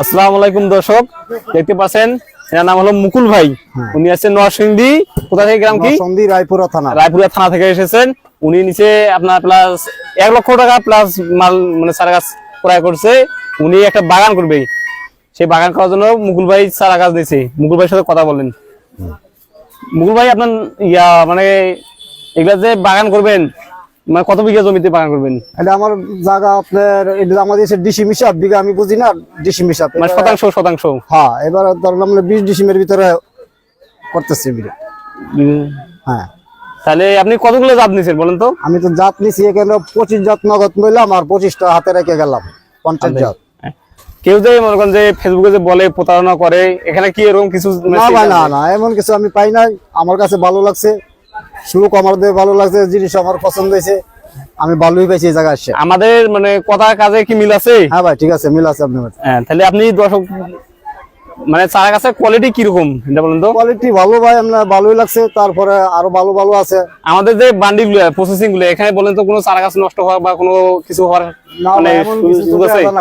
আসসালামু আলাইকুম দর্শক দেখতে পাচ্ছেন এনার নাম হলো মুকুল ভাই। উনি আছেন নরসিংদী কোথা থেকে গ্রাম কি? সন্ধি রায়পুরা থানা। রায়পুরা থানা থেকে এসেছেন। উনি নিচে আপনার প্লাস এক লক্ষ টাকা প্লাস মাল মানে চারা গাছ ক্রয় করছে। উনি একটা বাগান করবে। সেই বাগান করার জন্য মুকুল ভাই চারা গাছ দিয়েছে। মুকুল ভাইয়ের সাথে কথা বলেন। মুকুল ভাই আপনার ইয়া মানে এগুলা যে বাগান করবেন মানে কত বিঘা জমিতে বাগান করবেন? এটা আমার জায়গা আপনার এটা আমাদের ডিসি মিশাপ বিঘা আমি বুঝি না ডিসি মিশাপ মানে শতাংশ শতাংশ। হ্যাঁ এবার ধরলাম আমরা বিশ ডিসিমের ভিতরে করতেছি বিঘা হ্যাঁ। তাহলে আপনি কতগুলো জাত নিয়েছেন বলেন তো? আমি তো জাত নিছি এখানে পঁচিশ জাত নগদ নিলাম আর পঁচিশটা হাতে রেখে গেলাম পঞ্চাশ জাত। কেউ যে মনে করেন যে ফেসবুকে যে বলে প্রতারণা করে এখানে কি এরকম কিছু না না না এমন কিছু আমি পাই নাই আমার কাছে ভালো লাগছে। সুখ আমার ভালো লাগছে জিনিস আমার পছন্দ হয়েছে আমি ভালোই পাইছি এই জায়গায় এসে। আমাদের মানে কথা কাজে কি মিল আছে? হ্যাঁ ভাই ঠিক আছে মিল আছে আপনার হ্যাঁ, তাহলে আপনি দর্শক মানে চারা গাছের কোয়ালিটি কীরকম? এটা বলেন তো। কোয়ালিটি ভালো ভাই আপনার ভালোই লাগছে তারপরে আরও ভালো ভালো আছে। আমাদের যে বান্ডি গুলো প্রসেসিংগুলো এখানে বলেন তো কোনো চারা গাছ নষ্ট হওয়া বা কোনো কিছু হওয়ার মানে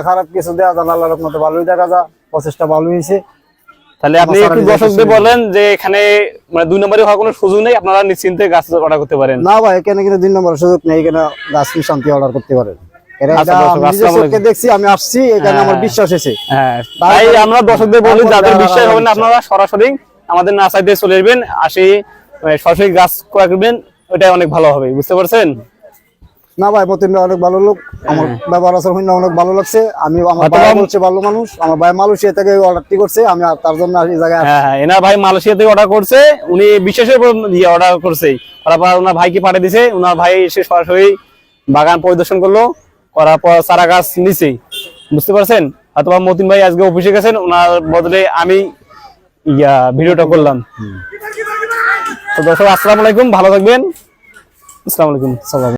খারাপ কিছু দেওয়া যায় না আল্লাহর রহমতে ভালোই দেখা যায় প্রচেষ্টা ভালোই হয়েছে। তাহলে আপনি একটু দর্শকদের বলেন যে এখানে মানে দুই নম্বরে হওয়ার কোনো সুযোগ নেই? আপনারা নিশ্চিন্তে গাছ অর্ডার করতে পারেন। না ভাই এখানে কিন্তু দুই নম্বর সুযোগ নেই এখানে গাছ শান্তি অর্ডার করতে পারেন। আচ্ছা, দেখছি আমি আসছি এখানে আমার বিশ্বাস এসেছে হ্যাঁ। তাই আমরা দর্শকদের বলি যাদের বিশ্বাস হবে না আপনারা সরাসরি আমাদের নার্সারিতে চলে আসবেন আসে সরাসরি গাছ করবেন ওইটাই অনেক ভালো হবে বুঝতে পারছেন? না ভাই মতিন ভাই অনেক ভালো লোক। আমার ব্যবহার আচার হইনা অনেক ভালো লাগছে। আমি আমার ভাই বলছে ভালো মানুষ। আমার ভাই মালয়েশিয়া থেকে অর্ডারটি করছে আমি তার জন্য এই জায়গায় হ্যাঁ হ্যাঁ এনার ভাই মালয়েশিয়া থেকে অর্ডার করছে। উনি বিশেষের ইয়ে অর্ডার করছে করার পর ওনার ভাইকে পাঠিয়ে দিছে। ওনার ভাই এসে সরাসরি বাগান পরিদর্শন করল। করার পর চারা গাছ নিচেই বুঝতে পারছেন? অথবা মতিন ভাই আজকে অফিসে গেছেন ওনার বদলে আমি ইয়া ভিডিওটা করলাম। তো দর্শক আসসালামু আলাইকুম ভালো থাকবেন। আসসালামু আলাইকুম। সালাম